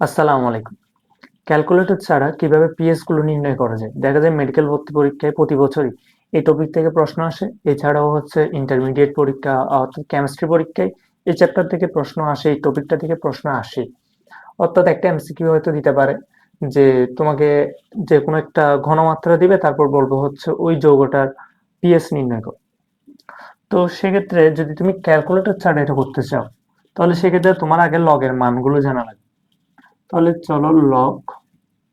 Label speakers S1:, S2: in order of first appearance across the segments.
S1: আসসালামু আলাইকুম। ক্যালকুলেটর ছাড়া কীভাবে পিএসগুলো নির্ণয় করা যায়? দেখা যায় মেডিকেল ভর্তি পরীক্ষায় প্রতি বছরই এই টপিক থেকে প্রশ্ন আসে। এছাড়াও হচ্ছে ইন্টারমিডিয়েট পরীক্ষা অর্থাৎ কেমিস্ট্রি পরীক্ষায় এই চ্যাপ্টার থেকে প্রশ্ন আসে, এই টপিকটা থেকে প্রশ্ন আসে। অর্থাৎ একটা এমসিকিউ হয়তো দিতে পারে যে তোমাকে যে কোনো একটা ঘনমাত্রা দিবে, তারপর বলব হচ্ছে ওই যৌগটার পিএস নির্ণয় করো। তো সেক্ষেত্রে যদি তুমি ক্যালকুলেটর ছাড়া এটা করতে চাও, তাহলে সেক্ষেত্রে তোমার আগে লগের মানগুলো জানা লাগবে। তাহলে চলো লগ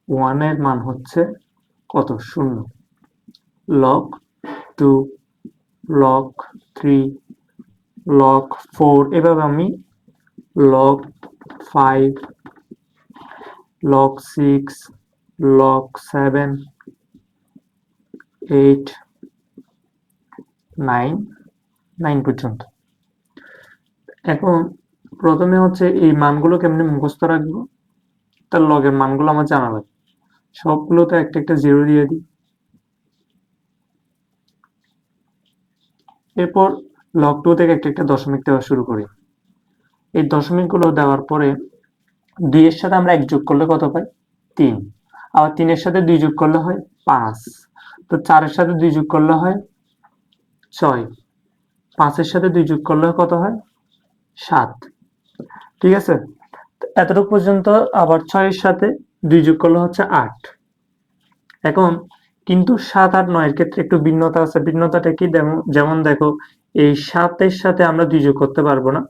S1: ওয়ানের মান হচ্ছে কত? শূন্য। Log two log three log four এভাবে আমি log five log six log seven eight nine nine পর্যন্ত। এখন প্রথমে হচ্ছে এই মানগুলো কেমনি মুখস্থ রাখব। তার লগের মানগুলো আমার জানা লাগবে সবগুলোতে একটা একটা জিরো দিয়ে দিই। এরপর লগ টু থেকে একটা একটা দশমিক দেওয়া শুরু করি। এই দশমিকগুলো দেওয়ার পরে দুই এর সাথে আমরা এক যোগ করলে কত পাই? তিন। আবার তিনের সাথে দুই যোগ করলে হয় পাঁচ। তো চারের সাথে দুই যোগ করলে হয় ছয়। পাঁচের সাথে দুই যোগ করলে কত হয়? সাত। ঠিক আছে? এতটুকু পর্যন্ত আবার ছয়ের সাথে দুই যোগ করলে হচ্ছে আট। এখন কিন্তু সাত, আট নয়ের ক্ষেত্রে একটু ভিন্নতা আছে। ভিন্নতাটা কি? যেমন দেখো, এই সাতের সাথে আমরা দুই যোগ করতে পারব না।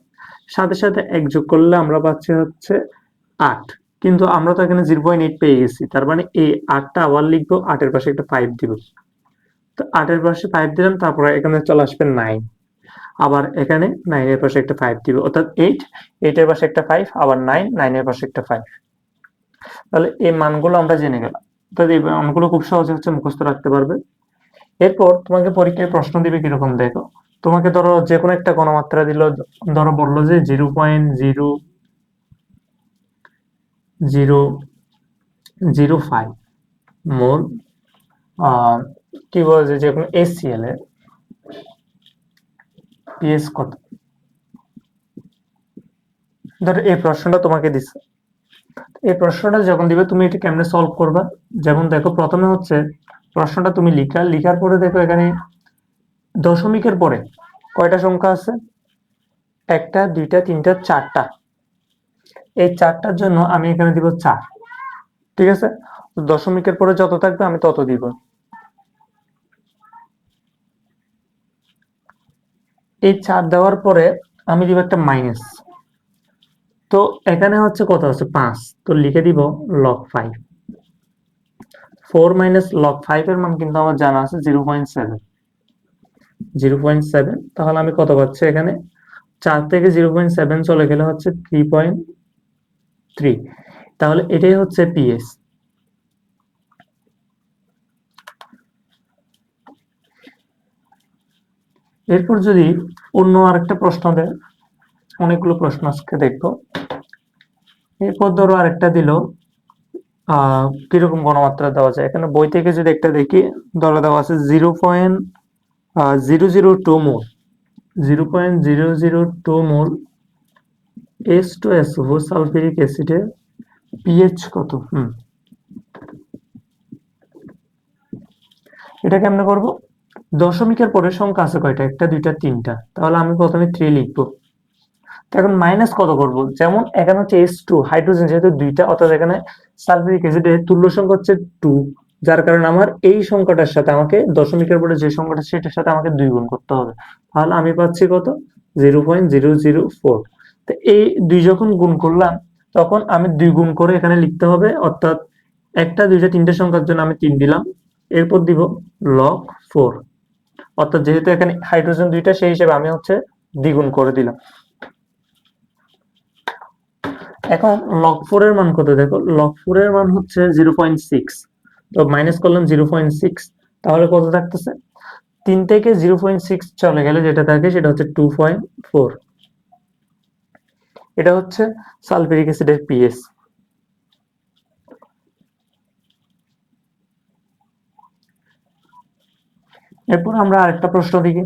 S1: সাতের সাথে এক যোগ করলে আমরা পাচ্ছি হচ্ছে আট। কিন্তু আমরা তো এখানে জিরো পয়েন্ট এইট পেয়ে গেছি। তার মানে এই আটটা আবার লিখব, আটের পাশে একটা ফাইভ দিব। তো আটের পাশে ফাইভ দিলাম, তারপরে এখানে চলে আসবে নাইন আবার এখানে নাইনের পাশে একটা ফাইভ দিবে। অর্থাৎ এইট এইটের পাশে একটা ফাইভ আবার নাইন নাইনের পাশে একটা ফাইভ তাহলে এই মানগুলো আমরা জেনে গেলাম। অর্থাৎ এই মানগুলো খুব সহজে হচ্ছে মুখস্থ রাখতে পারবে। এরপর তোমাকে পরীক্ষায় প্রশ্ন দিবে কীরকম, দেখো। তোমাকে ধরো যে কোনো একটা গণমাত্রা দিল, ধরো বলল যে zero point zero zero zero five mole কি বলছে যে কোনো এসিএল এর পিএস কত? ধরো, এই প্রশ্নটা তোমাকে দিচ্ছে এই প্রশ্নটা যখন দিবে, তুমি এটা কেমনে সলভ করবা? যেমন দেখো, প্রথমে হচ্ছে প্রশ্নটা তুমি লিখা, লিখার পরে দেখো এখানে দশমিকের পরে কয়টা সংখ্যা আছে? একটা, দুইটা, তিনটা, চারটা। এই চারটার জন্য আমি এখানে দিব চার। ঠিক আছে? দশমিকের পরে যত থাকবে আমি তত দিব। এই চার দেওয়ার পরে আমি দিব একটা মাইনাস তো এখানে হচ্ছে কত আছে? পাঁচ। তো লিখে দিব log five four minus log five এর মান কিন্তু আমার জানা আছে zero point seven zero point seven তাহলে আমি কত পাচ্ছি এখানে? চার থেকে জিরো পয়েন্ট সেভেন চলে গেলে হচ্ছে থ্রি পয়েন্ট থ্রি তাহলে এটাই হচ্ছে পিএস এরপর যদি অন্য আরেকটা প্রশ্ন দেয়, অনেকগুলো প্রশ্ন আজকে দেখব। এরপর ধরো আরেকটা দিল কীরকম গণমাত্রা দেওয়া যায়? এখানে বই থেকে যদি একটা দেখি, ধরো দেওয়া আছে zero point zero zero two mole. Zero point zero zero two mole, S two S O sulphuric অ্যাসিডের পিএইচ কত? হুম। এটা কেমনে করব? দশমিকের পরে সংখ্যা আছে কয়টা? একটা, দুইটা, তিনটা। তাহলে আমি প্রথমে থ্রি লিখব। এখন মাইনাস কত করব? যেমন এখানে হচ্ছে এস টু হাইড্রোজেন যেহেতু দুইটা, অর্থাৎ এখানে সালফিউরিক অ্যাসিডের তুল্য সংখ্যা হচ্ছে টু যার কারণে আমার এই সংখ্যাটার সাথে আমাকে দশমিকের পরে যে সংখ্যাটা, সেটার সাথে আমাকে দুই গুণ করতে হবে। তাহলে আমি পাচ্ছি কত? Zero point zero zero four তো এই দুই যখন গুণ করলাম, তখন আমি দুই গুণ করে এখানে লিখতে হবে, অর্থাৎ একটা, দুইটা, তিনটা সংখ্যার জন্য আমি তিন দিলাম। এরপর দিব লক ফোর অর্থাৎ যেহেতু এখানে হাইড্রোজেন দুইটা, সেই হিসেবে আমি হচ্ছে দ্বিগুণ করে দিলাম। এখন লক ফোর এর মান কত? দেখো লক ফোর এর মান হচ্ছে জিরো পয়েন্ট সিক্স তো মাইনাস করলাম জিরো পয়েন্ট সিক্স তাহলে কত থাকতেছে? তিন থেকে জিরো পয়েন্ট সিক্স চলে গেলে যেটা থাকে, সেটা হচ্ছে টু পয়েন্ট ফোর এটা হচ্ছে সালফিউরিক অ্যাসিডের পিএস এরপর আমরা আরেকটা প্রশ্ন দেখি।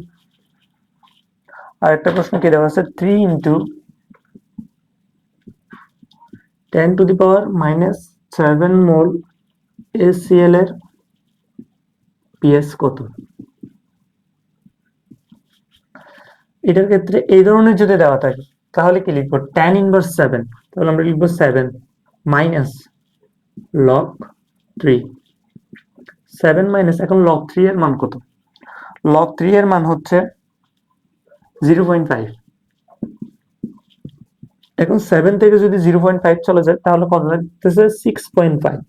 S1: আরেকটা প্রশ্ন কি দেওয়া আছে? Three into ten to the power minus seven mole ACL এর পিএস কত? এটার ক্ষেত্রে এই ধরনের যদি দেওয়া থাকে, তাহলে কি লিখব? টেন ইনভার্স সেভেন তাহলে আমরা লিখব seven minus log three seven minus এখন লক থ্রি এর মান কত? লক থ্রি এর মান হচ্ছে জিরো পয়েন্ট ফাইভ এখন সেভেন থেকে যদি জিরো পয়েন্ট ফাইভ চলে যায়, তাহলে কত সিক্স পয়েন্ট ফাইভ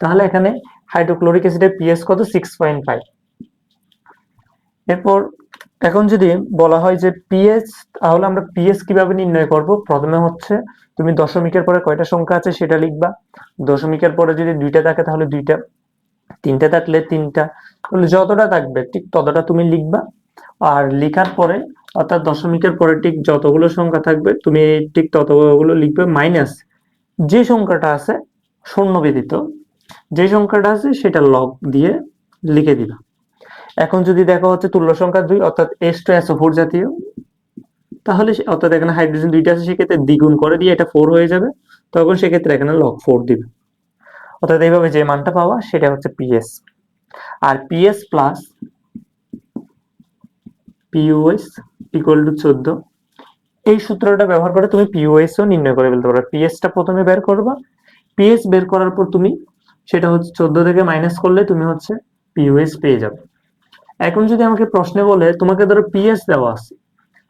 S1: তাহলে এখানে হাইড্রোক্লোরিক অ্যাসিডের পিএস কত? সিক্স পয়েন্ট ফাইভ এরপর এখন যদি বলা হয় যে পিএস তাহলে আমরা পিএস কীভাবে নির্ণয় করব? প্রথমে হচ্ছে তুমি দশমিকের পরে কয়টা সংখ্যা আছে সেটা লিখবা। দশমিকের পরে যদি দুইটা থাকে, তাহলে দুইটা তিনটা থাকলে তিনটা। তাহলে যতটা থাকবে, ঠিক ততটা তুমি লিখবা। আর লেখার পরে, অর্থাৎ দশমিকের পরে ঠিক যতগুলো সংখ্যা থাকবে, তুমি ঠিক ততগুলো লিখবে মাইনাস যে সংখ্যাটা আছে, শূন্য ব্যতীত। যে সংখ্যাটা আছে, সেটা লগ দিয়ে লিখে দিবা। এখন যদি দেখা হচ্ছে তুল্য সংখ্যা দুই, অর্থাৎ এস টু এসও ফোর জাতীয়, তাহলে অর্থাৎ এখানে হাইড্রোজেন দুইটা আছে, সেক্ষেত্রে দ্বিগুণ করে দিয়ে এটা ফোর হয়ে যাবে। তখন সেক্ষেত্রে এখানে লগ ফোর দিবে। অর্থাৎ এইভাবে যে মানটা পাওয়া সেটা হচ্ছে পিএস আর পিএস প্লাস পিইউএস ইকুয়াল টু চোদ্দ। এই সূত্রটা ব্যবহার করে তুমি পিওএস ও নির্ণয় করে ফেলতে পারো। পিএসটা প্রথমে বের করবা। পিএস বের করার পর তুমি সেটা হচ্ছে চোদ্দ থেকে মাইনাস করলে তুমি হচ্ছে পিওএস পেয়ে যাবে। এখন যদি আমাকে প্রশ্নে বলে, তোমাকে ধরো পিএস দেওয়া আছে।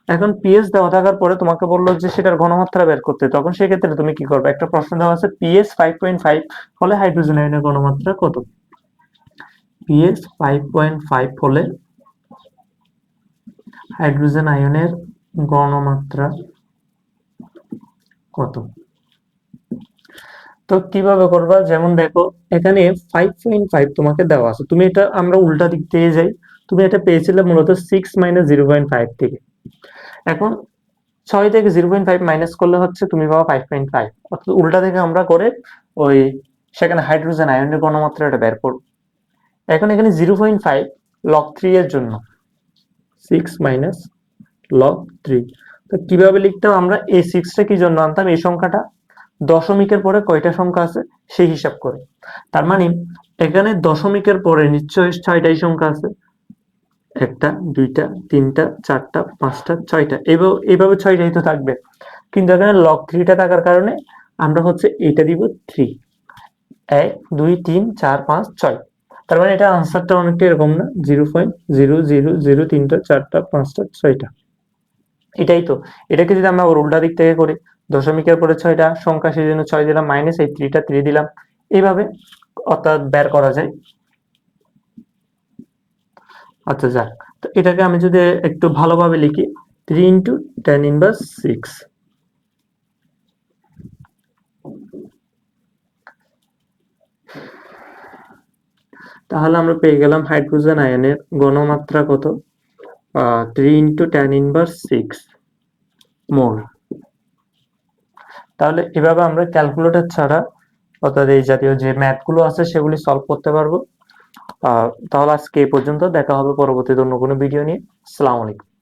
S1: এখন পিএস দেওয়া থাকার পরে তোমাকে বলল যে সেটার ঘনমাত্রা বের করতে। তখন সেক্ষেত্রে তুমি কি করবে? একটা প্রশ্ন দেওয়া আছে পিএস ফাইভ পয়েন্ট ফাইভ হলে হাইড্রোজেন আয়নের ঘনমাত্রা কত? পিএস ফাইভ পয়েন্ট ফাইভ হলে হাইড্রোজেন আয়নের গণমাত্রা কত? তো কীভাবে করবা? যেমন দেখো, এখানে ফাইভ পয়েন্ট ফাইভ তোমাকে দেওয়া আছে। তুমি এটা আমরা উল্টা দিক থেকে যাই। তুমি এটা পেয়েছিলে মূলত six minus zero point five থেকে। এখন ছয় থেকে জিরো পয়েন্ট ফাইভ মাইনাস করলে হচ্ছে তুমি পাবা ফাইভ পয়েন্ট ফাইভ অর্থাৎ উল্টা থেকে আমরা করে ওই সেখানে হাইড্রোজেন আয়নের গণমাত্রাটা বের করব। এখন এখানে zero point five log three এর জন্য। সিক্স মাইনাস লক থ্রি তো কীভাবে লিখতাম আমরা? এই সিক্সটা কি জন্য আনতাম? এই সংখ্যাটা। দশমিকের পরে কয়টা সংখ্যা আছে? সেই হিসাব করে। তার মানে এখানে দশমিকের পরে নিশ্চয়ই ছয়টাই সংখ্যা আছে। একটা, দুইটা, তিনটা, চারটা, পাঁচটা, ছয়টা। এইভাবে এইভাবে ছয়টাই তো থাকবে। কিন্তু এখানে লক থ্রিটা থাকার কারণে আমরা হচ্ছে এটা দিব থ্রি এক, দুই, তিন, চার, পাঁচ, ছয়। তার মানে এটা আনসারটা অনেকটা এরকম না? Zero point zero zero zero তিনটা, চারটা, পাঁচটা, ছয়টা। এটাই তো। এটাকে যদি আমরা আবার উল্টা দিক থেকে করি, দশমিকের পরে ছয়টা সংখ্যা সেই জন্য ছয় দিলাম মাইনাস এই থ্রিটা থ্রি দিলাম। এইভাবে অর্থাৎ বের করা যায়। আচ্ছা যাক। তো এটাকে আমি যদি একটু ভালোভাবে লিখি three into ten inverse six তাহলে আমরা পেয়ে গেলাম হাইড্রোজেন আয়নের গণমাত্রা কত? Three into ten inverse six mole. তাহলে এভাবে আমরা ক্যালকুলেটর ছাড়া, অর্থাৎ এই জাতীয় যে ম্যাথগুলো আছে, সেগুলি সলভ করতে পারব। তাহলে আজকে এই পর্যন্ত দেখা হবে পরবর্তীতে অন্য কোনো ভিডিও নিয়ে। আসসালামু আলাইকুম।